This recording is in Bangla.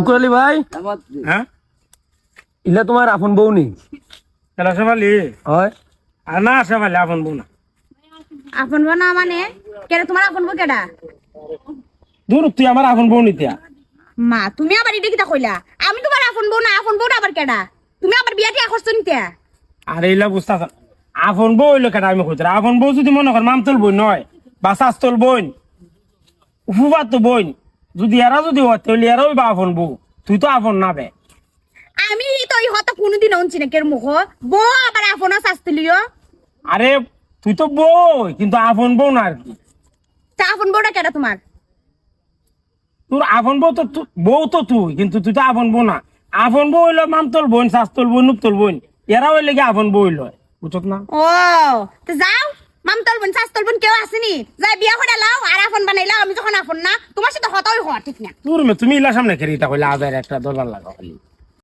শুকুর আলী ভাই? হ্যাঁ? ইলা তোমার আপন বউ নি এটা সেবালি হয়। আর না সেবালি আপন বউ না। আপন বউ না মানে? কেডা তোমার আপন বউ কেডা? দূর তুই আমার আপন বউ নিতিয়া মা তুমি আবার এটা কিতা কইলা? আমি তোমার আপন বউ না আপন বউটা আবার কেডা? তুমি আবার বিয়া টিয়া করছ নিতে আর এইলা বুঝতে আপন বউ হইল কেটা আমি কইতে আপন বউ যদি মনে কর মামতল বই নয় বা শাস্তল বইন উফুবার তো বইন যদি এরা যদি হয় তাহলে এরাও বা আপন বউ। তুই তো আপন না বে। আমি তো এই হতা কোনোদিন অনছি না কের মুখ। বউ আবার আপন শাস্তিলিও আরে তুই তো বই কিন্তু আপন বউ না আর কি। তা আপন বউটা কেডা তোমার? তোর আপন বউ তো বউ তো তুই কিন্তু তুই তো আপন বউ না। আপন বউ হইল মামতল বোন শাস্তল বোন নুকতল বোন। এরা হইলে কি আপন বউ হইল? বুঝত না? ও তো যাও। মামতল বোন শাস্তল বোন কেউ আসেনি। যাই বিয়া করে লাও আর আপন বানাইলাও। আমি যখন আপন না হতই হওয়া ঠিক না। তোর তুমি ইলা সামনে খেয়ে তা কইলে একটা দরবার লাগা